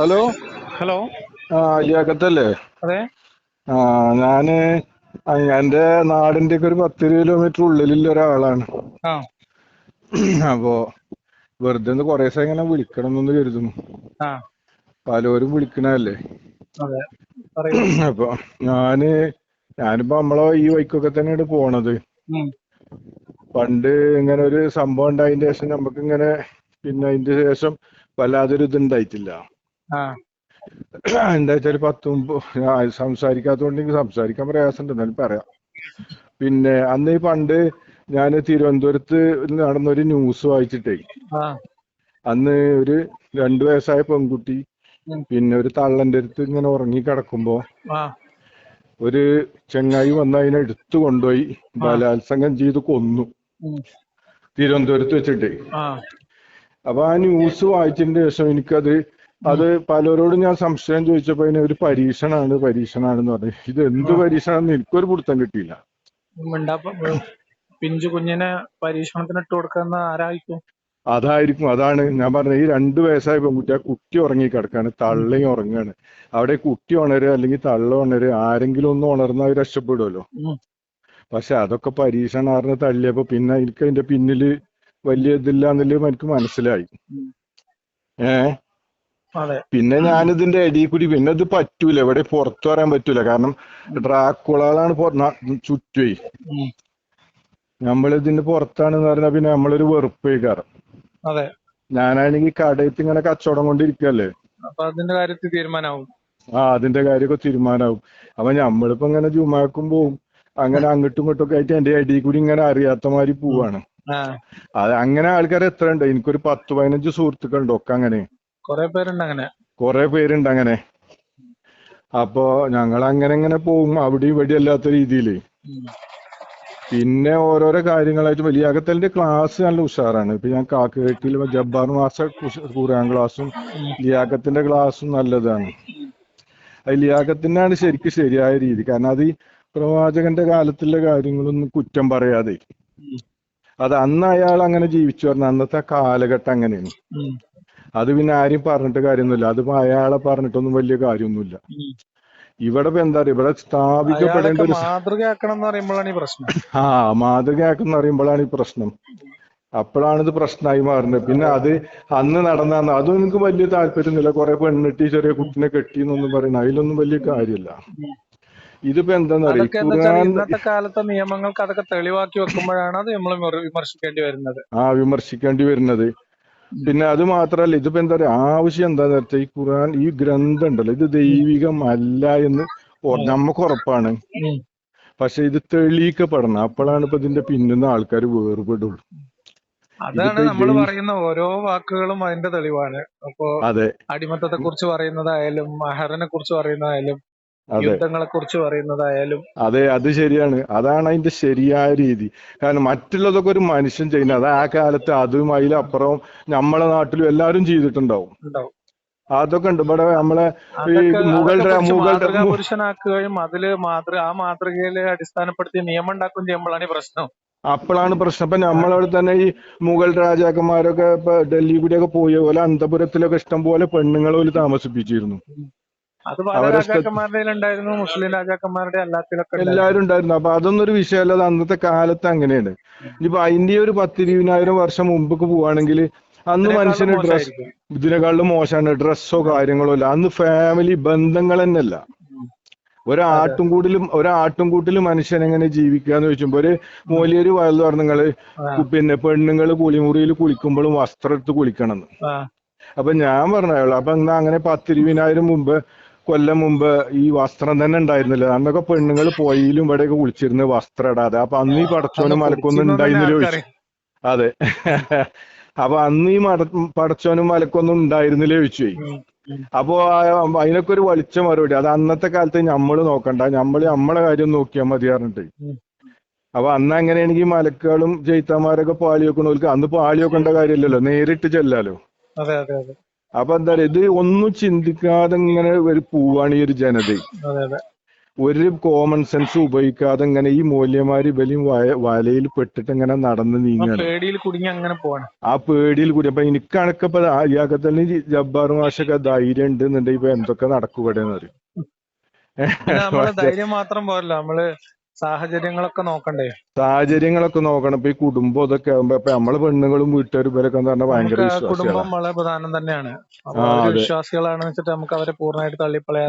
Hello? Hello? ആ അയ്യാക്കത്തല്ലേ അതെ. ആ ഞാൻ എന്റെ നാടിന്റെ ഒക്കെ ഒരു പത്ത് കിലോമീറ്റർ ഉള്ളിലുള്ള ഒരാളാണ്. ആ. അപ്പോ വെറുതെ ഒന്ന് കൊറേ ദിവസം ഇങ്ങനെ വിളിക്കണം എന്ന് കരുതുന്നു. ആ. പലരും വിളിക്കണല്ലേ അതെ. പറയൂ. അപ്പൊ ഞാൻ ഞാനിപ്പോ നമ്മളെ ഈ വൈക്കൊക്കെ തന്നെയാണ് പോണത്. ഉം, പണ്ട് ഇങ്ങനെ ഒരു സംഭവം ഉണ്ടായതിന്റെ ശേഷം നമുക്ക് ഇങ്ങനെ പിന്നെ അതിന്റെ ശേഷം വല്ലാതൊരു ഇതുണ്ടായിട്ടില്ല ആ എന്താ വെച്ചാൽ പത്തും സംസാരിക്കാത്തോണ്ടെങ്കിൽ സംസാരിക്കാൻ പ്രയാസമുണ്ട് എന്നാലും പറയാം. പിന്നെ അന്ന് ഈ പണ്ട് ഞാൻ തിരുവനന്തപുരത്ത് നടന്നൊരു ന്യൂസ് വായിച്ചിട്ടേ. അന്ന് ഒരു രണ്ടു വയസ്സായ പെൺകുട്ടി. പിന്നെ ഒരു തള്ളന്റെ അടുത്ത് ഇങ്ങനെ ഉറങ്ങി കിടക്കുമ്പോ ഒരു ചെങ്ങായി വന്ന് അതിനെ എടുത്തു കൊണ്ടുപോയി ബലാത്സംഗം ചെയ്ത് കൊന്നു. തിരുവനന്തപുരത്ത് വെച്ചിട്ടേ. അപ്പൊ ആ ന്യൂസ് വായിച്ചതിന് ശേഷം എനിക്കത് അത് പലരോടും ഞാൻ സംശയം ചോദിച്ചപ്പോ അതിന് ഒരു പരീക്ഷണാണ് പരീക്ഷണാണെന്ന് പറഞ്ഞു. ഇത് എന്ത് പരീക്ഷണമെന്ന് എനിക്കൊരു പിടുത്തം കിട്ടിയില്ല. പിഞ്ചു കുഞ്ഞിനെ പരീക്ഷണത്തിന് ഇട്ട് കൊടുക്കുന്ന ആരായിരിക്കും? അതായിരിക്കും അതാണ് ഞാൻ പറഞ്ഞത്. ഈ രണ്ട് വയസ്സായ പെൺകുട്ടി ആ കുട്ടി ഉറങ്ങി കിടക്കാണ് തള്ളയും ഉറങ്ങാണ്. അവിടെ കുട്ടി ഉണരുക അല്ലെങ്കിൽ തള്ള ഉണരുക ആരെങ്കിലും ഒന്ന് ഉണർന്നാൽ രക്ഷപ്പെടുമല്ലോ ഉം, പക്ഷെ അതൊക്കെ പരീക്ഷണാറിന് തള്ളിയപ്പോ പിന്നെ എനിക്ക് അതിന്റെ പിന്നിൽ വലിയ ഇതില്ല എന്നുള്ളത് എനിക്ക് മനസ്സിലായി. ഉം. പിന്നെ ഞാനിതിന്റെ ഇടയിൽ കൂടി പിന്നെ ഇത് പറ്റൂല. ഇവിടെ പുറത്തു വരാൻ പറ്റൂല. കാരണം ഡ്രാക്കുളകളാണ് ചുറ്റുവേ. നമ്മൾ ഇതിന്റെ പുറത്താണെന്ന് പറഞ്ഞാൽ പിന്നെ നമ്മളൊരു വെറുപ്പ് കാരണം അതെ. ഞാനാണെങ്കിൽ കടയത്ത് ഇങ്ങനെ കച്ചവടം കൊണ്ടിരിക്കല്ലേ? അപ്പൊ അതിന്റെ കാര്യത്തിൽ തീരുമാനമാവും ആ അതിന്റെ കാര്യമൊക്കെ തീരുമാനമാവും അപ്പൊ നമ്മളിപ്പോ ഇങ്ങനെ ജുമാക്കും പോവും. അങ്ങനെ അങ്ങോട്ടും ഇങ്ങോട്ടും ഒക്കെ ആയിട്ട് എന്റെ ഇടയിൽ കൂടി ഇങ്ങനെ അറിയാത്ത മാതിരി പോവാണ് അത് അങ്ങനെ ആൾക്കാർ എത്ര ഉണ്ട് എനിക്കൊരു പത്ത് പതിനഞ്ച് സുഹൃത്തുക്കളുണ്ട്. ഒക്കെ അങ്ങനെ. കൊറേ പേരുണ്ട് അങ്ങനെ. കുറെ പേരുണ്ട് അങ്ങനെ. അപ്പോ ഞങ്ങൾ അങ്ങനെ ഇങ്ങനെ പോകും അവിടെ ഇവിടെ അല്ലാത്ത രീതിയിൽ. പിന്നെ ഓരോരോ കാര്യങ്ങളായിട്ട് വലിയ അകത്തലിന്റെ ക്ലാസ് നല്ല ഉഷാറാണ്. ഇപ്പൊ ഞാൻ കാക്കകെട്ടിൽ ജബ്ബാർ മാസ കുറാൻ ക്ലാസ്സും ലിയാഖത്തിന്റെ ക്ലാസ്സും നല്ലതാണ്. അത് ലിയാഖത്തിനാണ് ശരിക്കും ശരിയായ രീതി. കാരണം അത് ഈ പ്രവാചകന്റെ കാലത്തുള്ള കാര്യങ്ങളൊന്നും കുറ്റം പറയാതെ. അത് അന്ന് അയാൾ അങ്ങനെ ജീവിച്ചു. പറഞ്ഞ അന്നത്തെ കാലഘട്ടം അങ്ങനെയാണ്. അത് പിന്നെ ആരും പറഞ്ഞിട്ട് കാര്യമൊന്നുമില്ല. അത് അയാളെ പറഞ്ഞിട്ടൊന്നും വലിയ കാര്യമൊന്നുമില്ല. ഇവിടെ ഇപ്പൊ എന്താ പറയുക ഇവിടെ സ്ഥാപിക്കപ്പെടേണ്ട ഒരു മാതൃകയാക്കണം എന്ന് പറയുമ്പോഴാണ് ഈ പ്രശ്നം. ആ മാതൃകയാക്കുന്ന പറയുമ്പോഴാണ് ഈ പ്രശ്നം. അപ്പോഴാണ് ഇത് പ്രശ്നമായി മാറുന്നത്. പിന്നെ അത് അന്ന് നടന്ന അതും എനിക്ക് വലിയ താല്പര്യമൊന്നുമില്ല. കുറെ പെണ്ണിട്ടി ചെറിയ കുട്ടിനെ കെട്ടി എന്നൊന്നും പറയുന്നത് അതിലൊന്നും വലിയ കാര്യമില്ല. ഇതിപ്പോ എന്താന്ന് അതൊക്കെ പറയുക എന്താ വെച്ചാൽ ഖുർആൻ ഇന്നത്തെ കാലത്തെ നിയമങ്ങൾക്ക് അതൊക്കെ തെളിവാക്കി വെക്കുമ്പോഴാണ് അത് നമ്മൾ വിമർശിക്കേണ്ടി വരുന്നത്. ആ വിമർശിക്കേണ്ടി വരുന്നത്. പിന്നെ അത് മാത്രല്ല ഇതിപ്പോ എന്താ പറയാ ആവശ്യം എന്താന്ന് വെച്ചാൽ ഈ ഖുർആൻ ഈ ഗ്രന്ഥം ഉണ്ടല്ലോ ഇത് ദൈവികമല്ല എന്ന് നമ്മക്ക് നമുക്ക് ഉറപ്പാണ് പക്ഷെ ഇത് തെളിയിക്കപ്പെടണം. അപ്പോഴാണ് ഇപ്പൊ ഇതിന്റെ പിന്നുന്ന ആൾക്കാർ വേർപെടുള്ളൂ. അതാണ് നമ്മൾ പറയുന്ന ഓരോ വാക്കുകളും അതിന്റെ തെളിവാണ്. അപ്പോ അതെ. അടിമത്തത്തെ കുറിച്ച് പറയുന്നതായാലും മഹറിനെ കുറിച്ച് പറയുന്നതായാലും യുദ്ധങ്ങളെ കുറിച്ച് പറയുന്നതായാലും അതെ അത് ശരിയാണ്. അതാണ് അതിന്റെ ശരിയായ രീതി. കാരണം മറ്റുള്ളതൊക്കെ ഒരു മനുഷ്യൻ ചെയ്യുന്നത് അത് ആ കാലത്ത് അതും അതിലപ്പുറം നമ്മളെ നാട്ടിലും എല്ലാവരും ചെയ്തിട്ടുണ്ടാവും. അതൊക്കെ ഉണ്ട്. ഇവിടെ നമ്മളെ ഈ മുഗൾ പുരുഷനാക്കുകയും അതിൽ മാതൃ ആ മാതൃകയിൽ അടിസ്ഥാനപ്പെടുത്തി നിയമം ഉണ്ടാക്കുകയും ചെയ്യുമ്പോഴാണ് ഈ പ്രശ്നം. അപ്പോഴാണ് പ്രശ്നം. ഇപ്പൊ നമ്മളവിടെ തന്നെ ഈ മുഗൾ രാജാക്കന്മാരൊക്കെ ഇപ്പൊ ഡൽഹി കൂടിയൊക്കെ പോയ പോലെ അന്തപുരത്തിലൊക്കെ ഇഷ്ടം പോലെ പെണ്ണുങ്ങളെ പോലും താമസിപ്പിച്ചിരുന്നു. അത് പല രാജാക്കന്മാരുടെ ഉണ്ടായിരുന്നു മുസ്ലിം രാജാക്കന്മാരുടെ എല്ലാത്തിലൊക്കെ എല്ലാവരും ഉണ്ടായിരുന്നു. അപ്പൊ അതൊന്നും ഒരു വിഷയമല്ല അത് അന്നത്തെ കാലത്ത് അങ്ങനെയാണ്. ഇനിയിപ്പോ അതിന്റെ ഒരു പത്തിരുപതിനായിരം വർഷം മുമ്പൊക്കെ പോവാണെങ്കിൽ അന്ന് മനുഷ്യന് ഡ്രസ്. ഇതിനെക്കാളും മോശമാണ്. ഡ്രസ്സോ കാര്യങ്ങളോ ഇല്ല. അന്ന് ഫാമിലി ബന്ധങ്ങൾ തന്നെയല്ല. ഒരാട്ടും കൂട്ടിലും ഒരാട്ടും കൂട്ടിലും മനുഷ്യൻ എങ്ങനെ ജീവിക്കുക എന്ന് ചോദിച്ചുമ്പോ ഒരു മൂലിയൊരു വയലു പറഞ്ഞങ്ങൾ പിന്നെ പെണ്ണുങ്ങൾ കുളിമുറിയിൽ കുളിക്കുമ്പോഴും വസ്ത്രം എടുത്ത് കുളിക്കണം എന്ന്. അപ്പൊ ഞാൻ പറഞ്ഞോളൂ അപ്പൊ എന്നാ അങ്ങനെ പത്തിരുപതിനായിരം മുമ്പ് കൊല്ലം മുമ്പ് ഈ വസ്ത്രം തന്നെ ഉണ്ടായിരുന്നില്ല. അന്നൊക്കെ പെണ്ണുങ്ങൾ പോയിലും ഇവിടെയൊക്കെ കുളിച്ചിരുന്ന് വസ്ത്രം ഇടാതെ അപ്പൊ അന്ന് ഈ പടച്ചോനും മലക്കൊന്നും ഉണ്ടായിരുന്നില്ല ചോദിച്ചു. അതെ. അപ്പൊ അന്ന് ഈ മട പടച്ചോനും മലക്കൊന്നും ഉണ്ടായിരുന്നില്ല ചോദിച്ചു. അപ്പോ അതിനൊക്കെ ഒരു വലിച്ച മറുപടി അത് അന്നത്തെ കാലത്ത് നമ്മൾ നോക്കണ്ട. നമ്മൾ നമ്മളെ കാര്യം നോക്കിയാൽ മതി പറഞ്ഞിട്ട്. അപ്പൊ അന്ന് അങ്ങനെയാണെങ്കിൽ മലക്കുകളും ജയിത്തമാരൊക്കെ പാളി വെക്കണവർക്ക് അന്ന് പാളി വെക്കേണ്ട കാര്യമില്ലല്ലോ. നേരിട്ട് ചെല്ലാലോ. അതെ അതെ അതെ. അപ്പൊ എന്താ പറയാ ഇത് ഒന്നും ചിന്തിക്കാതെ ഇങ്ങനെ ഒരു പോവാണ് ഈ ഒരു ജനത ഒരു കോമൺ സെൻസ് ഉപയോഗിക്കാതെ ഇങ്ങനെ ഈ മൂല്യമാര് ഇവലും വലയിൽ പെട്ടിട്ട് ഇങ്ങനെ നടന്ന് നീങ്ങാണ്. പേടിയിൽ കുടുങ്ങി അങ്ങനെ പോവാണ്. ആ പേടിയിൽ കുടി അപ്പൊ എനിക്കാണൊക്കെ ഇപ്പൊ ഇയാൾക്ക് തന്നെ ജബ്ബാർ മാഷൊക്കെ ധൈര്യം ഉണ്ട് എന്നുണ്ടെങ്കിൽ ഇപ്പൊ എന്തൊക്കെ നടക്കും ഇവിടെ എന്ന് പറയും ധൈര്യം മാത്രം പോരല്ലോ. നമ്മൾ സാഹചര്യങ്ങളൊക്കെ നോക്കണ്ടേ? സാഹചര്യങ്ങളൊക്കെ നോക്കണം. ഇപ്പൊ ഈ കുടുംബം ഇതൊക്കെ ആകുമ്പോ ഇപ്പൊ നമ്മൾ പെണ്ണുങ്ങളും വീട്ടുകാരും ഇവരൊക്കെ എന്ന് പറഞ്ഞാൽ ഭയങ്കര കുടുംബം വളരെ പ്രധാനം തന്നെയാണ്. വിശ്വാസികളാണെന്ന് വെച്ചിട്ട് നമുക്ക് അവരെ പൂർണമായിട്ട് തള്ളിപ്പളയാൻ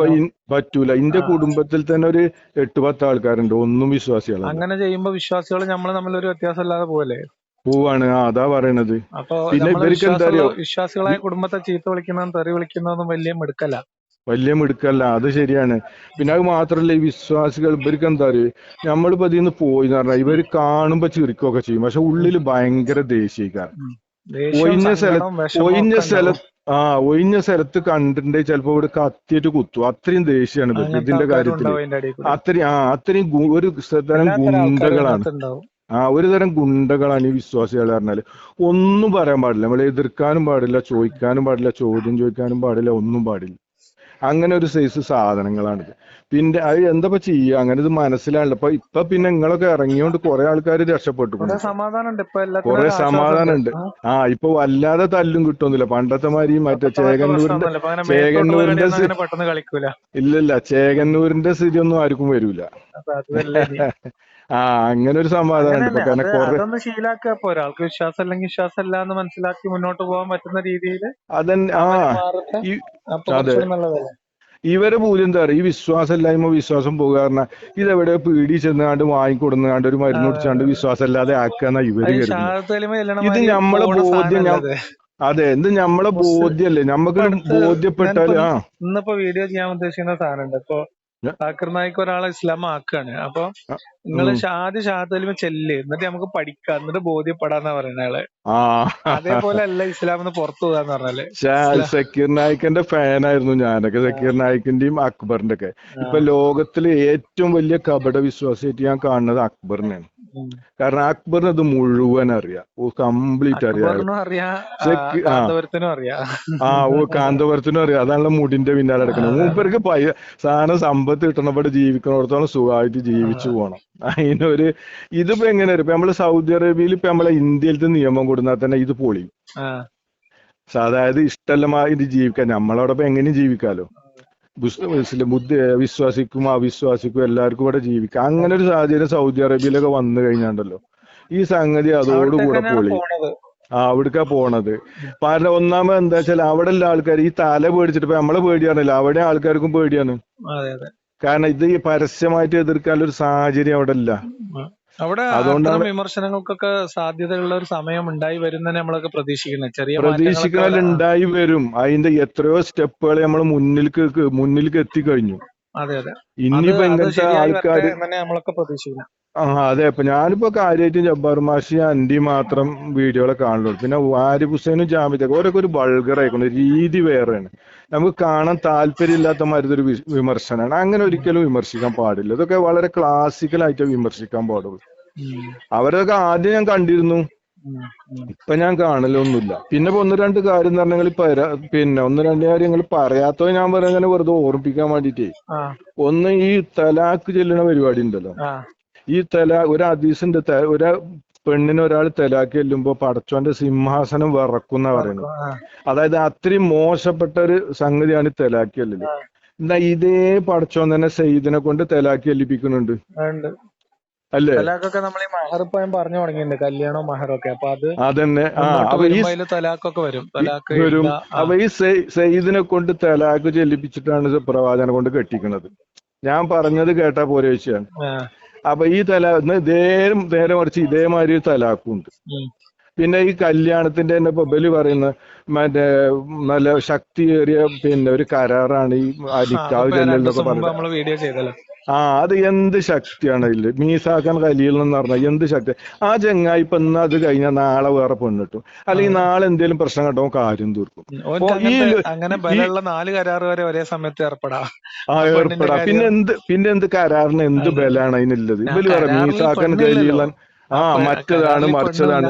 പറ്റൂല. ഇന്റെ കുടുംബത്തിൽ തന്നെ ഒരു എട്ട് പത്ത് ആൾക്കാരുണ്ട്. ഒന്നും വിശ്വാസികളല്ല. അങ്ങനെ ചെയ്യുമ്പോ വിശ്വാസികൾ നമ്മൾ തമ്മിലൊരു വ്യത്യാസം ഇല്ലാതെ പോവല്ലേ? പോവാണ്. ആ അതാ പറയണത്. അപ്പൊ പിന്നെ ഇവർക്ക് എന്താ? വിശ്വാസികളായ കുടുംബത്തെ ചീത്ത വിളിക്കുന്നതും തെറി വിളിക്കുന്നതും വലിയ മിടുക്കല്ല. വലിയ മിടുക്കല്ല അത് ശരിയാണ്. പിന്നെ അത് മാത്രല്ല ഈ വിശ്വാസികൾ ഇവർക്ക് എന്താ പറയുക നമ്മളിപ്പോ ഇതിൽ നിന്ന് പോയി എന്ന് പറഞ്ഞാൽ ഇവർ കാണുമ്പോ ചിരിക്കുകയൊക്കെ ചെയ്യും. പക്ഷെ ഉള്ളിൽ ഭയങ്കര ദേഷ്യക്കാരൻ ദേഷ്യവും ഒഴിഞ്ഞ സ്ഥലത്ത് സങ്കടവും ഒഴിഞ്ഞ സ്ഥല സ്ഥലത്ത് ആ ഒഴിഞ്ഞ സ്ഥലത്ത് കണ്ടിട്ടുണ്ടെങ്കിൽ ചിലപ്പോ ഇവിടെ കത്തിയിട്ട് കുത്തും. അത്രയും ദേഷ്യമാണ് ഇവർക്ക് ഇതിന്റെ കാര്യത്തിൽ. അത്രയും ആ അത്രയും ഒരു തരം ഗുണ്ടകളാണ്. ആ ഒരു തരം ഗുണ്ടകളാണ് ഈ വിശ്വാസികൾ പറഞ്ഞാൽ. ഒന്നും പറയാൻ പാടില്ല. നമ്മളെ എതിർക്കാനും പാടില്ല ചോദിക്കാനും പാടില്ല ചോദ്യം ചോദിക്കാനും പാടില്ല ഒന്നും പാടില്ല. അങ്ങനെ ഒരു സൈസ് സാധനങ്ങളാണിത്. പിന്നെ അത് എന്താ ചെയ്യുക? അങ്ങനെ ഇത് മനസ്സിലാണല്ലോ അപ്പൊ ഇപ്പൊ പിന്നെ നിങ്ങളൊക്കെ ഇറങ്ങിയോണ്ട് കുറെ ആൾക്കാർ രക്ഷപ്പെട്ടു കുറെ സമാധാനം ഉണ്ട് എല്ലാത്തിനും കുറെ ഒരു ആശ്വാസം സമാധാനം ഉണ്ട് ആ, ഇപ്പൊ വല്ലാതെ തല്ലും കിട്ടുന്നില്ല പണ്ടത്തെ മാതിരി മറ്റേ ചേകന്നൂരിന്റെ ചേകന്നൂരിന്റെ ഇല്ലല്ല. ചേകന്നൂരിന്റെ സ്ഥിതി ഒന്നും ആർക്കും വരൂല. ആ അങ്ങനെ ഒരു സമാധാനം ഇപ്പൊ ശീലാക്കുക ഇപ്പൊ ഒരാൾക്ക് വിശ്വാസം അല്ലെങ്കിൽ വിശ്വാസം ഇല്ല എന്ന് മനസ്സിലാക്കി മുന്നോട്ട് പോകാൻ പറ്റുന്ന രീതിയിൽ അതന്നെ ആ അതെ. ഇവരെ മൂല്യം എന്താ പറയുക ഈ വിശ്വാസം ഇല്ലായ്മ വിശ്വാസം പോകുക പറഞ്ഞാൽ ഇതെവിടെ പീടി ചെന്നാണ്ട് വാങ്ങിക്കൊടുന്നാണ്ട് ഒരു മരുന്ന് കുടിച്ചാണ്ട് വിശ്വാസം ഇല്ലാതെ ആക്കാന്നാ ഇവർ ഇത് നമ്മളെ ഞമ്മളെ ബോധ്യം. അതെ? എന്ത് നമ്മളെ ബോധ്യല്ലേ നമുക്കൊരു അടുത്ത് ബോധ്യപ്പെട്ടാൽ ആ. ഇന്നിപ്പോ വീഡിയോ ചെയ്യാൻ ഉദ്ദേശിക്കുന്ന സാധനമുണ്ട്. ഇപ്പൊ ഞ- സാക്കിർ നായിക്ക് ഒരാളെ ഇസ്ലാം ആക്കാണ് അപ്പൊ നിങ്ങൾ. ആദ്യം ഷാഹത്തുലിമ ചെല്ല്. എന്നിട്ട് നമുക്ക് പഠിക്കാം. എന്നിട്ട് ബോധ്യപ്പെടാന്നാ പറയുന്നത് ആ. അതേപോലെ അല്ല ഇസ്ലാം എന്ന് പുറത്തു പോകാന്ന് പറഞ്ഞാൽ. സക്കീർ നായിക്കിന്റെ ഫാനായിരുന്നു ഞാനൊക്കെ. സക്കീർ നായിക്കിന്റെയും അക്ബറിന്റെ ഒക്കെ ഇപ്പൊ ലോകത്തിലെ ഏറ്റവും വലിയ കപട വിശ്വാസിയായിട്ട് ഞാൻ കാണുന്നത് അക്ബറിനെയാണ്. കാരണം അക്ബറിന് അത് മുഴുവൻ അറിയാം. ഓ കംപ്ലീറ്റ് അറിയാം. ആ, ഓ കാന്തപുരത്തിനും അറിയാം. അതാണല്ലോ മുടിന്റെ പിന്നാലെ നടക്കുന്നത്. മൂപ്പർക്ക് പൈ സാധനം സമ്പത്ത് കിട്ടണവിടെ ജീവിക്കണോടത്തോളം സുഖമായിട്ട് ജീവിച്ചു പോകണം അതിനൊരു ഇതിപ്പോ എങ്ങനെ ഇപ്പൊ നമ്മൾ സൗദി അറേബ്യയിൽ ഇപ്പൊ നമ്മളെ ഇന്ത്യയിലത്തെ നിയമം കൊടുന്നാൽ തന്നെ ഇത് പൊളിയും. ഇഷ്ടമല്ല അതായത് ഇഷ്ടമല്ലമായിട്ട് ജീവിക്കാൻ. നമ്മളോടൊപ്പം എങ്ങനെയും ജീവിക്കാലോ. മുസ്ലിം വിശ്വാസിക്കും അവിശ്വാസിക്കും എല്ലാവർക്കും ഇവിടെ ജീവിക്കാം. അങ്ങനെ ഒരു സാഹചര്യം സൗദി അറേബ്യയിലൊക്കെ വന്നു കഴിഞ്ഞാണ്ടല്ലോ. ഈ സംഗതി അതോടുകൂടെ പോളി. ആ അവിടേക്കാ പോണത്. കാരണം ഒന്നാമത് എന്താ വെച്ചാൽ അവിടെ ഉള്ള ആൾക്കാർ ഈ തല പേടിച്ചിട്ട് ഇപ്പൊ നമ്മളെ പേടിയാണല്ലോ. അവിടെ ആൾക്കാർക്കും പേടിയാണ്. കാരണം ഇത് ഈ പരസ്യമായിട്ട് എതിർക്കാനുള്ള ഒരു സാഹചര്യം അവിടെ ഇല്ല. അവിടെ അതുകൊണ്ടാണ് വിമർശനങ്ങൾക്കൊക്കെ സാധ്യതയുള്ള ഒരു സമയം ഉണ്ടായി വരുന്നതിനെ നമ്മളൊക്കെ പ്രതീക്ഷിക്കുന്നത് ചെറിയ പ്രതീക്ഷിക്കാൻ ഉണ്ടായി വരും. അതിന്റെ എത്രയോ സ്റ്റെപ്പുകൾ നമ്മൾ മുന്നിലേക്ക് മുന്നിലേക്ക് എത്തിക്കഴിഞ്ഞു. അതെ അതെ. ഇനി ഇനിയിപ്പോ ഇങ്ങനത്തെ ആൾക്കാർ നമ്മളൊക്കെ പ്രതീക്ഷിക്കുന്നത് ആ അതെ. ഇപ്പൊ ഞാനിപ്പോ കാര്യമായിട്ട് ജബ്ബാർ മാഷി അന്റി മാത്രം വീഡിയോകളെ കാണുള്ളൂ പിന്നെ വാരിഫ് ഹുസൈനും ജാമിദൊക്കെ ഓരൊക്കെ ഒരു ബൾഗർ ആയിക്കൊണ്ട് രീതി വേറെയാണ്. നമുക്ക് കാണാൻ താല്പര്യമില്ലാത്ത മാതിരി ഒരു വിമർശനമാണ് അങ്ങനെ ഒരിക്കലും വിമർശിക്കാൻ പാടില്ല. ഇതൊക്കെ വളരെ ക്ലാസിക്കൽ ആയിട്ട് വിമർശിക്കാൻ പാടുള്ളൂ. അവരൊക്കെ ആദ്യം ഞാൻ കണ്ടിരുന്നു. ഇപ്പൊ ഞാൻ കാണലൊന്നുമില്ല. പിന്നെ ഒന്ന് രണ്ട് കാര്യം പര പിന്നെ ഒന്ന് രണ്ട് കാര്യങ്ങൾ പറയാത്തത് ഞാൻ പറഞ്ഞാൽ വെറുതെ ഓർമ്മിപ്പിക്കാൻ വേണ്ടിട്ടേ ഒന്ന് ഈ തലാക്ക് ചെല്ലുന്ന പരിപാടി ഉണ്ടല്ലോ. ഈ തല ഒരു ഹദീസിന്റെ ഒരു പെണ്ണിന് ഒരാൾ തലാക്ക് ചെല്ലുമ്പോ പടച്ചോന്റെ സിംഹാസനം വിറക്കുന്ന പറയുന്നത്. അതായത് അത്രയും മോശപ്പെട്ട ഒരു സംഗതിയാണ് ഈ തലാക്ക് ചെല്ലല്. എന്നാ ഇതേ പടച്ചോൻ തന്നെ സെയ്ദിനെ കൊണ്ട് തലാക്ക് ചെല്ലിപ്പിക്കുന്നുണ്ട്. ഉണ്ട്. അല്ലേ? തലാഖൊക്കെ നമ്മൾ ഈ മഹർ ഇപ്പം പറഞ്ഞു തുടങ്ങിയിട്ടുണ്ട് കല്യാണവും മഹറൊക്കെ. അപ്പൊ അത് അതന്നെ. തലാഖൊക്കെ വരും. തലാഖ് വരും. അപ്പൊ ഈ സെയ്- സെയ്ദിനെ കൊണ്ട് തലാക്ക് ചെല്ലിപ്പിച്ചിട്ടാണ് പ്രവാചനെ കൊണ്ട് കെട്ടിക്കുന്നത്. ഞാൻ പറഞ്ഞത് കേട്ടാ പോരെ വെച്ചാണ് ആ. അപ്പൊ ഈ തല നേരം നേരെ മറിച്ച് ഇതേമാതിരി ഒരു തലാക്കും ഉണ്ട് പിന്നെ ഈ കല്യാണത്തിന്റെ തന്നെ ഇപ്പൊ ബലി പറയുന്ന മറ്റേ നല്ല ശക്തിയേറിയ പിന്നെ ഒരു കരാറാണ് ഈ രണ്ടു ചെല്ലലൊക്കെ ദിവസം ആ അത് എന്ത് ശക്തിയാണ് ഇതിൽ മീസാക്കാൻ കലിയിൽ എന്ന് പറഞ്ഞാൽ എന്ത് ശക്തി? ആ ചെങ്ങായി ഇപ്പൊ ഇന്ന് അത് കഴിഞ്ഞാൽ നാളെ വേറെ പെണ്ണിട്ടും അല്ലെങ്കിൽ നാളെ എന്തെങ്കിലും പ്രശ്നം കണ്ടോ കാര്യം തീർക്കും. അങ്ങനെ ബലമുള്ള നാല് കരാറ് വരെ ഒരേ സമയത്ത് ഏർപ്പെടാം. ആ ഏർപ്പെടാ. പിന്നെ എന്ത് പിന്നെ എന്ത് കരാറിന് എന്ത്. ബലാണ് അതിനുള്ളത്? ഇവർ പറയാം മീസാക്കാൻ കലിയിൽ കലിയുള്ള ആ മറ്റതാണ് മറിച്ചതാണ്.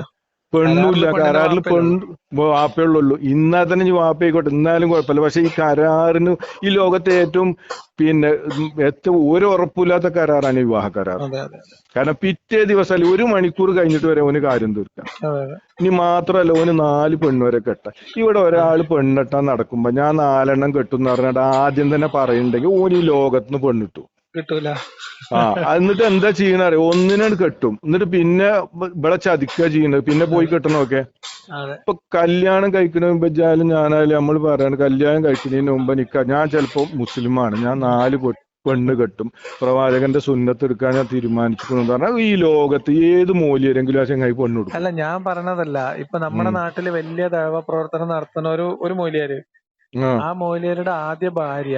പെണ്ണുമില്ല. കരാറിൽ പെണ്ണ് വാപ്പയുള്ളൂ ഇന്നാ തന്നെ ഇനി വാപ്പയായിക്കോട്ടെ എന്നാലും കുഴപ്പമില്ല. പക്ഷെ ഈ കരാറിന് ഈ ലോകത്തെ ഏറ്റവും പിന്നെ ഏറ്റവും ഒരു ഉറപ്പില്ലാത്ത കരാറാണ് വിവാഹ കരാർ. കാരണം പിറ്റേ ദിവസം അല്ലെ ഒരു മണിക്കൂർ കഴിഞ്ഞിട്ട് വരെ ഓന് കാര്യം തീർക്കാം. ഇനി മാത്രമല്ല ഓന് നാല് പെണ്ണ് വരെ കെട്ടാം. ഇവിടെ ഒരാൾ പെണ്ണെട്ടാൻ നടക്കുമ്പോ ഞാൻ നാലെണ്ണം കെട്ടും എന്ന് പറഞ്ഞിട്ട് ആദ്യം തന്നെ പറയുന്നുണ്ടെങ്കിൽ ഓന് ഈ ലോകത്തുനിന്ന് പെണ്ണിട്ടു. കിട്ടൂല. ആ എന്നിട്ട് എന്താ ചെയ്യണ അറിയോ? ഒന്നിനാണ് കെട്ടും. എന്നിട്ട് പിന്നെ ഇവിടെ ചതിക്കുക ചെയ്യണത്. പിന്നെ പോയി കെട്ടണമൊക്കെ ഇപ്പൊ കല്യാണം കഴിക്കുന്ന മുമ്പ് വെച്ചാലും ഞാനായാലും നമ്മൾ പറയാണ് കല്യാണം കഴിക്കുന്നതിന് മുമ്പ് നിക്ക. ഞാൻ ചിലപ്പോ മുസ്ലിമാണ്. ഞാൻ നാല് പെണ്ണ് കെട്ടും. പ്രവാചകന്റെ സുന്നത്ത് എടുക്കാൻ ഞാൻ തീരുമാനിച്ചിട്ടു പറഞ്ഞാൽ ഈ ലോകത്ത് ഏത് മൂല്യരെങ്കിലും ആ ചങ്ങായി പെണ്ണ് കൊടുക്കും. അല്ല ഞാൻ പറഞ്ഞതല്ല. ഇപ്പൊ നമ്മുടെ. നാട്ടിൽ വലിയ ദൈവ പ്രവർത്തനം നടത്തുന്ന ഒരു ഒരു മൂല്യര്. ആ മൂല്യരുടെ ആദ്യ ഭാര്യ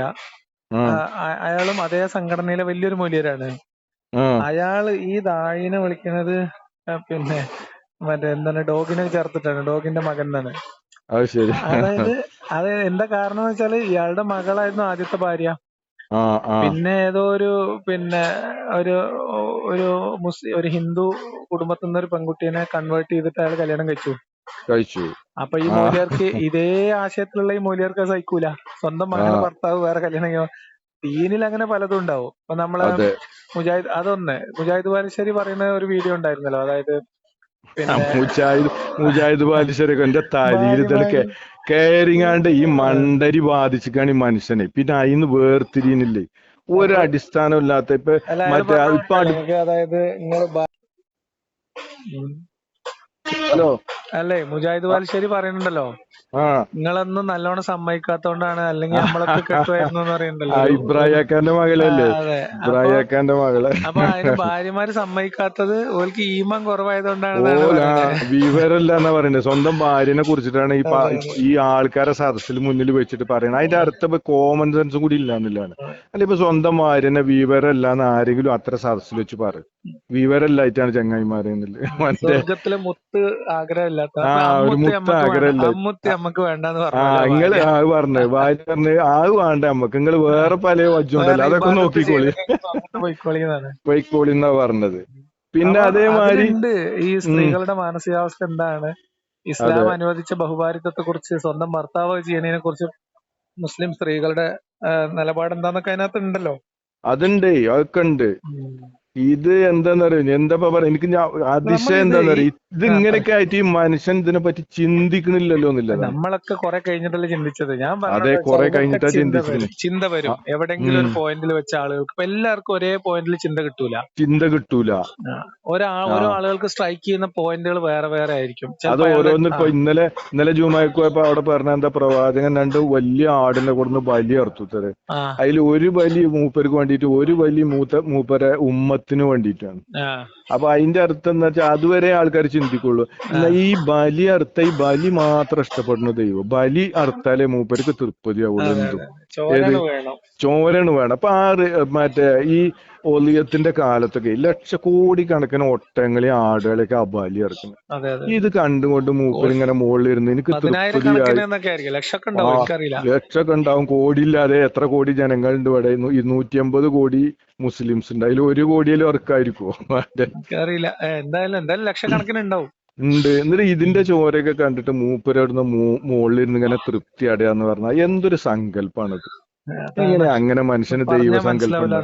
അയാളും അതേ സംഘടനയിലെ വലിയൊരു മൂല്യരാണ്. അയാൾ അയാൾ ഈ ദാഴിനെ വിളിക്കുന്നത് പിന്നെ മറ്റേ എന്താണ് ഡോഗിനെ ചേർത്തിട്ടാണ് ഡോഗിന്റെ മകൻ എന്നാണ് അതായത് അത് എന്താ കാരണം വെച്ചാൽ ഇയാളുടെ മകളായിരുന്നു ആദ്യത്തെ ഭാര്യ. പിന്നെ ഏതോ ഒരു പിന്നെ ഒരു ഒരു മുസ്ലിം ഒരു ഹിന്ദു കുടുംബത്തിൽ നിന്ന് ഒരു പെൺകുട്ടീനെ കൺവേർട്ട് ചെയ്തിട്ട് അയാൾ കല്യാണം കഴിച്ചു. കഴിച്ചു. അപ്പൊ ഈ. മൂല്യർക്ക് ഇതേ ആശയത്തിലുള്ള ഈ മൂല്യർക്ക് സഹിക്കൂല. സ്വന്തം മകന്. ഭർത്താവ് വേറെ കല്യാണം ദീനിൽ അങ്ങനെ പലതും ഉണ്ടാവും. ഇപ്പൊ നമ്മളെ മുജാഹിദ് അതൊന്ന്. മുജാഹിദ് ബാലുശ്ശേരി പറയുന്ന ഒരു വീഡിയോ ഉണ്ടായിരുന്നല്ലോ. അതായത് മുജാഹിദ് മുജാഹിദ് ബാലിശ്വരൊക്കെ എന്റെ തലയിൽ ഇതൊക്കെ കയറിങ്ങാണ്ട് ഈ മണ്ടരി ബാധിച്ചിക്കാണ് ഈ മനുഷ്യനെ. പിന്നെ അതിന്ന് വേർതിരിയുന്നില്ലേ? ഒരു അടിസ്ഥാനം ഇല്ലാത്ത ഇപ്പൊ മറ്റേ അതായത് നിങ്ങൾ ഹലോ. അല്ലേ മുജാഹിദ് ബാലുശ്ശേരി പറയുന്നുണ്ടല്ലോ നിങ്ങളൊന്നും നല്ലോണം സമ്മതിക്കാത്തോണ്ടാണ് അല്ലെങ്കിൽ നമ്മളൊക്കെ കെട്ടുമായിരുന്നു എന്ന് പറയുന്നുണ്ടല്ലോ. ഇബ്രാഹിക്കാന്റെ മകളല്ലേ? ഇബ്രാഹിക്കാന്റെ മകളെ. അപ്പൊ അതിന് ഭാര്യമാര് സമ്മതിക്കാത്തത് ഓൽക്ക് ഈമം കുറവായതുകൊണ്ടാണ് വിവരമില്ല എന്നാ പറയുന്നത്. സ്വന്തം ഭാര്യനെ കുറിച്ചിട്ടാണ് ഈ. ഈ ആൾക്കാരെ സദസ്സിൽ മുന്നിൽ വെച്ചിട്ട് പറയുന്നത്. അതിന്റെ അർത്ഥം കോമൺ സെൻസും കൂടി ഇല്ലാന്നില്ലാണ് അല്ല ഇപ്പൊ സ്വന്തം ഭാര്യനെ വിവരമല്ല എന്ന് ആരെങ്കിലും അത്ര സദസ്സിൽ വെച്ച് പറയും വിവരമില്ലായിട്ടാണ് ചങ്ങായിമാരെ മറ്റേ സ്വർഗത്തിലെ മുത്ത് ആഗ്രഹമില്ലാത്ത അമ്മുത്തി മുത്ത് അമ്മയ്ക്ക് അമ്മയ്ക്ക് വേണ്ടെന്ന് പറഞ്ഞു ആ പറഞ്ഞത് ഭാര്യ പറഞ്ഞ് ആത് വേണ്ട. നമ്മക്ക് നിങ്ങൾ വേറെ പല വജ്ജുണ്ടല്ലോ അതൊക്കെ നോക്കിക്കോളി. പൊയ്ക്കോളി എന്നാ പറഞ്ഞത്. പിന്നെ അതേമാതിരി ഈ സ്ത്രീകളുടെ മാനസികാവസ്ഥ എന്താണ്? ഇസ്ലാം അതെ. അനുവദിച്ച ബഹുഭാരിത്വത്തെ കുറിച്ച് സ്വന്തം ഭർത്താവ് ചെയ്യണതിനെ കുറിച്ച് മുസ്ലിം സ്ത്രീകളുടെ നിലപാട് എന്താന്നൊക്കെ അതിനകത്ത് ഉണ്ടല്ലോ അതുണ്ട്. അതൊക്കെ ഉണ്ട്. ഇത് എന്താന്നറിയോ? എന്താ പറയാ എനിക്ക് ഞാൻ- അതിശയം എന്താന്നറിയോ? എന്താന്ന് ഇത് ഇങ്ങനെയൊക്കെ ആയിട്ട് ഈ മനുഷ്യൻ ഇതിനെ പറ്റി ചിന്തിക്കണില്ലല്ലോ എന്നുള്ളതാണ്. നമ്മളൊക്കെ കുറെ കഴിഞ്ഞിട്ടല്ലേ ചിന്തിച്ചത്. ഞാൻ അതെ, പറഞ്ഞത് കുറെ വെച്ചാൽ കഴിഞ്ഞിട്ടാ ചിന്ത ചിന്തിച്ചത്. ചിന്ത വരും. എവിടെങ്കിലും ഒരു പോയിന്റിൽ വെച്ച ആളുകൾക്ക്. ഇപ്പൊ എല്ലാവർക്കും ഒരേ പോയിന്റിൽ ചിന്ത കിട്ടൂല. ചിന്ത കിട്ടൂല. ഒരാ ഓരോ ആളുകൾക്ക് സ്ട്രൈക്ക് ചെയ്യുന്ന പോയിന്റുകൾ വേറെ വേറെ ആയിരിക്കും. അത് ചിലപ്പോ അയാൾ ഓരോന്ന് ഇപ്പൊ ആ, ഇന്നലെ ഇന്നലെ ജുമാക്ക് പോയപ്പോ അവിടെ പറഞ്ഞ എന്താ പ്രവാചകൻ രണ്ട് വലിയ ആടിനെ കൊടുന്ന് ബലി അർത്തുത്തത് ആ, അതിൽ ഒരു ബലി മൂപ്പർക്ക് വേണ്ടിയിട്ട് ഒരു ബലി മൂത്ത മൂപ്പരെ ഉമ്മത്തിന് വേണ്ടിയിട്ടാണ് ആ, അപ്പൊ അതിന്റെ അർത്ഥം എന്താ വെച്ചാൽ അതുവരെ ആൾക്കാർ ചിന്തിക്കുള്ളൂ. എന്നാ ഈ ബലി അർത്ഥ ഈ ബലി മാത്രം ഇഷ്ടപ്പെടുന്ന ദൈവം. ബലി അർത്ഥാലേ മൂപ്പർക്ക് തൃപ്തിയാവുള്ളൂ ആവുള്ളൂ എന്തും. ചോരണ് വേണം. ചോരണ് വേണം. അപ്പൊ ആ മറ്റേ ഈ ഒലിയത്തിന്റെ കാലത്തൊക്കെ ലക്ഷക്കോടി കണക്കിന് ഒട്ടങ്ങളെ ആടുകളെയൊക്കെ ആ ബലി ഇറക്കുന്നത് ഇത് കണ്ടുകൊണ്ട് മൂപ്പർ ഇങ്ങനെ മുകളിൽ ഇരുന്ന് എനിക്ക് തൃപ്തി തൃപ്തിയായി ലക്ഷമൊക്കെ ഉണ്ടാവും കോടിയില്ലാതെ എത്ര കോടി ജനങ്ങളുണ്ട് ഇവിടെ? ഇരുന്നൂറ്റി അമ്പത് കോടി മുസ്ലിംസ് ഉണ്ട്. അതിൽ ഒരു കോടിയിലും ഇറക്കായിരിക്കുമോ മറ്റേ എനിക്കറിയില്ല. എന്തായാലും എന്തായാലും ലക്ഷക്കണക്കിന് ഉണ്ടാവും. ഉണ്ട്. എന്നിട്ട് ഇതിന്റെ ചോരയൊക്കെ കണ്ടിട്ട് മൂപ്പരവിടുന്ന് മുകളിലിരുന്ന് ഇങ്ങനെ തൃപ്തി അടയാന്ന് പറഞ്ഞാൽ എന്തൊരു സങ്കല്പാണത് അത്. ഇങ്ങനെ അങ്ങനെ മനുഷ്യന് ദൈവ സങ്കല്പം.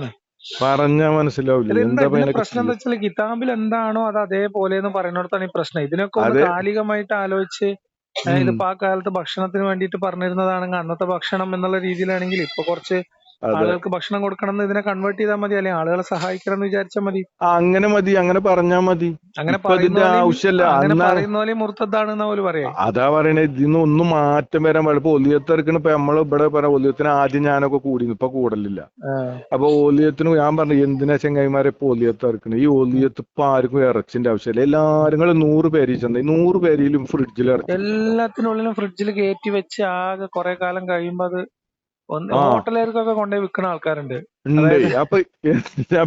പറഞ്ഞാ മനസ്സിലാവില്ല. എന്താ പ്രശ്നം എന്താ വെച്ചാൽ കിതാബിൽ എന്താണോ അത് അതേപോലെ എന്ന് പറയുന്നിടത്താണ് ഈ പ്രശ്നം. ഇതിനൊക്കെ ഒന്ന്. കാലികമായിട്ട് ആലോചിച്ച്. ഇതിപ്പോ ആ കാലത്ത് ഭക്ഷണത്തിന് വേണ്ടിയിട്ട് പറഞ്ഞിരുന്നതാണെങ്കിൽ അന്നത്തെ ഭക്ഷണം എന്നുള്ള രീതിയിലാണെങ്കിൽ ഇപ്പൊ കുറച്ച് ആളുകൾക്ക് ഭക്ഷണം കൊടുക്കണം എന്ന് ഇതിനെ കൺവേർട്ട് ചെയ്താൽ മതി അല്ലെങ്കിൽ ആളുകളെ സഹായിക്കണം എന്ന് വിചാരിച്ചാൽ മതി അങ്ങനെ മതി അങ്ങനെ പറഞ്ഞാ മതി. അങ്ങനെ ഇതിന്റെ ആവശ്യമല്ല അങ്ങനെ പറയുന്ന പോലെ പറയാം. അതാ പറയണേ ഇതിന്ന് ഒന്നും മാറ്റം വരാൻ പാടില്ല. ഇപ്പൊ ഒലിയത്തിറക്കണ ഇപ്പൊ നമ്മൾ ഇവിടെ പറയാം ഒലിയത്തിന് ആദ്യം ഞാനൊക്കെ കൂടി ഇപ്പൊ കൂടലില്ല. അപ്പൊ ഓലിയത്തിന് ഞാൻ പറഞ്ഞു എന്തിനാ ചെങ്ങായിമാരെ ഇപ്പൊ ഒലിയത്ത് ഈ ഒലിയത്ത് ഇപ്പൊ ആർക്കും ഇറച്ചിന്റെ ആവശ്യമില്ല. എല്ലാരും നൂറ് പേര് ചെന്ന നൂറ് പേരിലും ഫ്രിഡ്ജിൽ ഇറച്ചി. എല്ലാത്തിനുള്ളിലും ഫ്രിഡ്ജിൽ കയറ്റി വെച്ച് ആകെ കുറെ കാലം കഴിയുമ്പോ അത്. ഹോട്ടലുകാർക്കൊക്കെ കൊണ്ടുപോയി വിൽക്കുന്ന ആൾക്കാരുണ്ട്. അപ്പൊ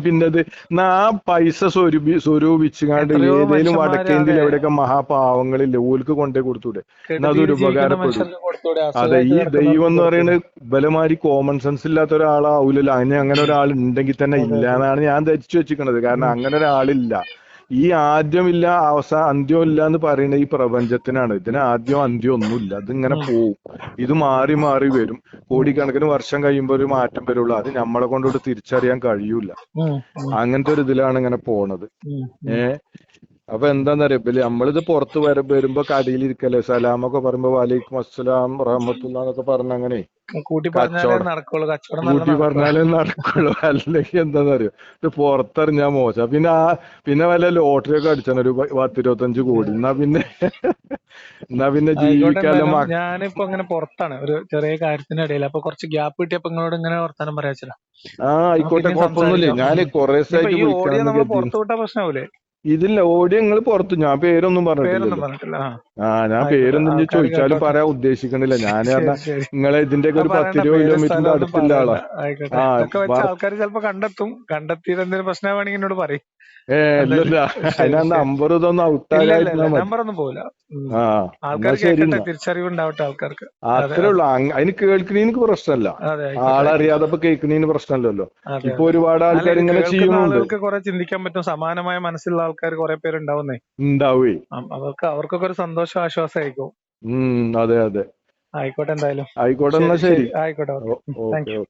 പിന്നെ അത്? നാ പൈസ സ്വരൂപി സ്വരൂപിച്ചുകാണ്ട് ഏതെങ്കിലും വടക്കേന്ത്യയിൽ എവിടെയൊക്കെ മഹാപാവങ്ങളില്ലേ ഓൽക്ക് കൊണ്ടേ കൊടുത്തൂടെ? അതൊരു ഉപകാരപ്പെടും. അതെ ഈ ദൈവം എന്ന് പറയുന്നത് ബലമാരി കോമൺ സെൻസ് ഇല്ലാത്ത ഒരാളാവൂലല്ലോ. അങ്ങനെ അങ്ങനെ ഒരാൾ ഉണ്ടെങ്കിൽ തന്നെ ഇല്ല എന്നാണ് ഞാൻ ധരിച്ചു വെച്ചിരിക്കുന്നത്. കാരണം. അങ്ങനെ ഒരാളില്ല. ഈ ആദ്യമില്ല അവസാന അന്ത്യമില്ല എന്ന് പറയുന്ന ഈ പ്രപഞ്ചത്തിനാണ്. ഇതിന് ആദ്യം അന്ത്യം ഒന്നുമില്ല. ഇതിങ്ങനെ ഉം. പോവും. ഇത് മാറി മാറി വരും. കോടിക്കണക്കിന് വർഷം കഴിയുമ്പോൾ ഒരു മാറ്റം വരുള്ളൂ. അത് നമ്മളെ കൊണ്ടോട്ട് തിരിച്ചറിയാൻ കഴിയൂല. അങ്ങനത്തെ ഒരു ഇതിലാണ് ഇങ്ങനെ പോണത്. ഉം, ഏ? അപ്പൊ എന്താന്നറിയോ? ഇപ്പൊ നമ്മളിത് പുറത്ത് വര വരുമ്പോ കടയിലിരിക്കല്ലേ? ഒക്കെ പറയുമ്പോ വലൈക്കും അസ്സലാം റഹമത്തുള്ള എന്നൊക്കെ പറഞ്ഞ അങ്ങനെ കൂട്ടി പറഞ്ഞാലേ. നടക്കുള്ളൂ. അല്ലെങ്കിൽ എന്താന്നറിയോ? ഇത് പുറത്തെറിഞ്ഞാ മോശം. പിന്നെ ആ പിന്നെ വല്ല ലോട്ടറി ഒക്കെ അടിച്ചാണ്. ഒരു പത്തിരുപത്തഞ്ച് കോടി. എന്നാ പിന്നെ എന്നാ പിന്നെ ജീവിക്കാൻ ഞാനിപ്പോ ഇങ്ങനെ പുറത്താണ്. ഒരു ചെറിയ കാര്യത്തിന്റെ ഇടയിൽ. അപ്പൊ കുറച്ച് ഗ്യാപ്പ് കിട്ടിയപ്പോ നിങ്ങളോട് ഇങ്ങനെ വർത്താനം പറയാ ആ ആയിക്കോട്ടെ കുഴപ്പമൊന്നുമില്ല. ഞാൻ കൊറേ വിളിക്കാന്ന് നമ്മൾ കരുതി പുറത്തു വിട്ടാ പ്രശ്നമാവൂലേ ഇതില്ല ഓടി നിങ്ങൾ പുറത്തു. ഞാൻ പേരൊന്നും പറഞ്ഞിട്ടില്ല. ആ. ഞാൻ. പേരൊന്നും ചോദിച്ചാലും പറയാൻ ഉദ്ദേശിക്കണില്ല. ഞാൻ പറഞ്ഞ നിങ്ങളെ ഇതിന്റെ ഒരു പത്തിരുപത് കിലോമീറ്ററിന്റെ അടുത്തുള്ള ആളാ. ആൾക്കാർ ചിലപ്പോ കണ്ടെത്തും. കണ്ടെത്തിയിട്ട് എന്തെങ്കിലും പ്രശ്നമാണെങ്കിൽ എന്നോട് പറയും. നമ്പർ ഇതൊന്നും പോവില്ല. ആൾക്കാർ കേൾക്കട്ടെ ആൾക്കാർക്ക് അത്രേ ഉള്ളൂ. അതിന് കേൾക്കണീന് പ്രശ്നമല്ല. ആളറിയാതെ ഇപ്പൊ കേൾക്കണീന് പ്രശ്നമല്ലല്ലോ. ഇപ്പൊ ഒരുപാട് ആൾക്കാർ ഇങ്ങനെ ചെയ്യുന്നുണ്ട്. കുറെ ചിന്തിക്കാൻ പറ്റും. സമാനമായ മനസ്സിലുള്ള ആൾക്കാർ കുറെ പേരുണ്ടാവുന്നേ ഉണ്ടാവേ. അവർക്ക് അവർക്കൊക്കെ ഒരു സന്തോഷം ആശ്വാസമായിരിക്കും. അതെ അതെ. ആയിക്കോട്ടെ എന്തായാലും. ആയിക്കോട്ടെ എന്നാ ശരി ആയിക്കോട്ടെ താങ്ക് യു.